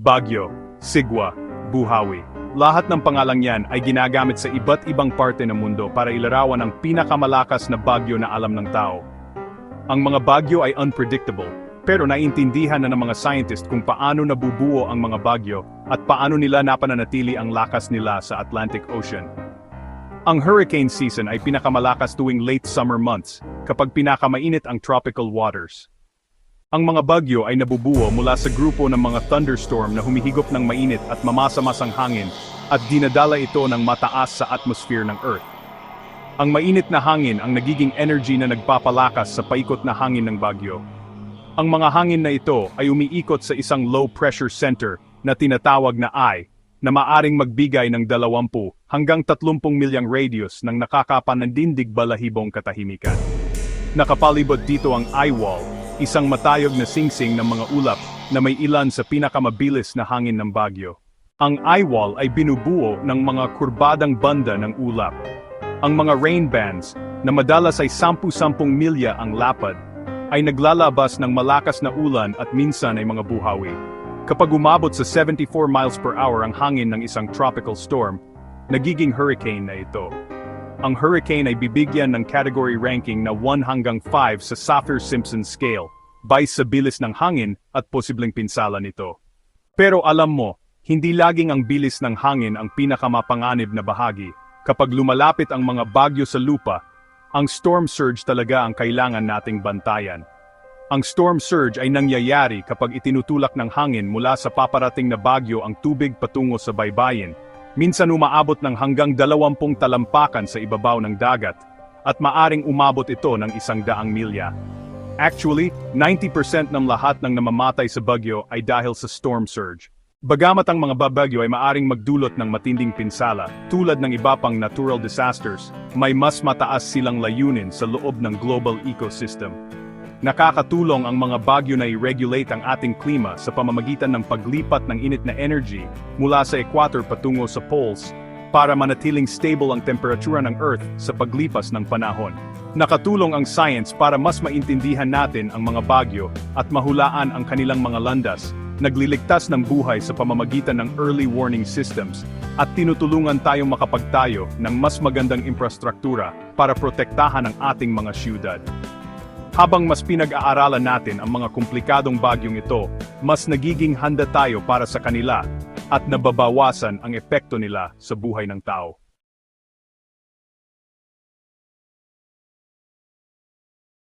Bagyo, Sigwa, Buhawi. Lahat ng pangalang yan ay ginagamit sa iba't ibang parte ng mundo para ilarawan ang pinakamalakas na bagyo na alam ng tao. Ang mga bagyo ay unpredictable, pero naiintindihan na ng mga scientist kung paano nabubuo ang mga bagyo at paano nila napananatili ang lakas nila sa Atlantic Ocean. Ang hurricane season ay pinakamalakas tuwing late summer months, kapag pinakamainit ang tropical waters. Ang mga bagyo ay nabubuo mula sa grupo ng mga thunderstorm na humihigop ng mainit at mamasamasang hangin at dinadala ito ng mataas sa atmosphere ng Earth. Ang mainit na hangin ang nagiging energy na nagpapalakas sa paikot na hangin ng bagyo. Ang mga hangin na ito ay umiikot sa isang low pressure center na tinatawag na eye na maaring magbigay ng 20 hanggang 30 milyang radius ng nakakapanandindig balahibong katahimikan. Nakapalibot dito ang eye wall, isang matayog na singsing ng mga ulap na may ilan sa pinakamabilis na hangin ng bagyo. Ang eye wall ay binubuo ng mga kurbadang banda ng ulap. Ang mga rain bands, na madalas ay 10-10 milya ang lapad, ay naglalabas ng malakas na ulan at minsan ay mga buhawi. Kapag umabot sa 74 miles per hour ang hangin ng isang tropical storm, nagiging hurricane na ito. Ang hurricane ay bibigyan ng category ranking na 1 hanggang 5 sa Saffir-Simpson scale, base sa bilis ng hangin at posibleng pinsala nito. Pero alam mo, hindi laging ang bilis ng hangin ang pinakamapanganib na bahagi. Kapag lumalapit ang mga bagyo sa lupa, ang storm surge talaga ang kailangan nating bantayan. Ang storm surge ay nangyayari kapag itinutulak ng hangin mula sa paparating na bagyo ang tubig patungo sa baybayin. Minsan umaabot ng hanggang 20 talampakan sa ibabaw ng dagat, at maaring umabot ito ng isang daang milya. Actually, 90% ng lahat ng namamatay sa bagyo ay dahil sa storm surge. Bagamat ang mga babagyo ay maaring magdulot ng matinding pinsala, tulad ng iba pang natural disasters, may mas mataas silang layunin sa loob ng global ecosystem. Nakakatulong ang mga bagyo na i-regulate ang ating klima sa pamamagitan ng paglipat ng init na energy mula sa equator patungo sa poles para manatiling stable ang temperatura ng Earth sa paglipas ng panahon. Nakatulong ang science para mas maintindihan natin ang mga bagyo at mahulaan ang kanilang mga landas, nagliligtas ng buhay sa pamamagitan ng early warning systems, at tinutulungan tayong makapagtayo ng mas magandang infrastruktura para protektahan ang ating mga syudad. Habang mas pinag-aaralan natin ang mga komplikadong bagyong ito, mas nagiging handa tayo para sa kanila at nababawasan ang epekto nila sa buhay ng tao.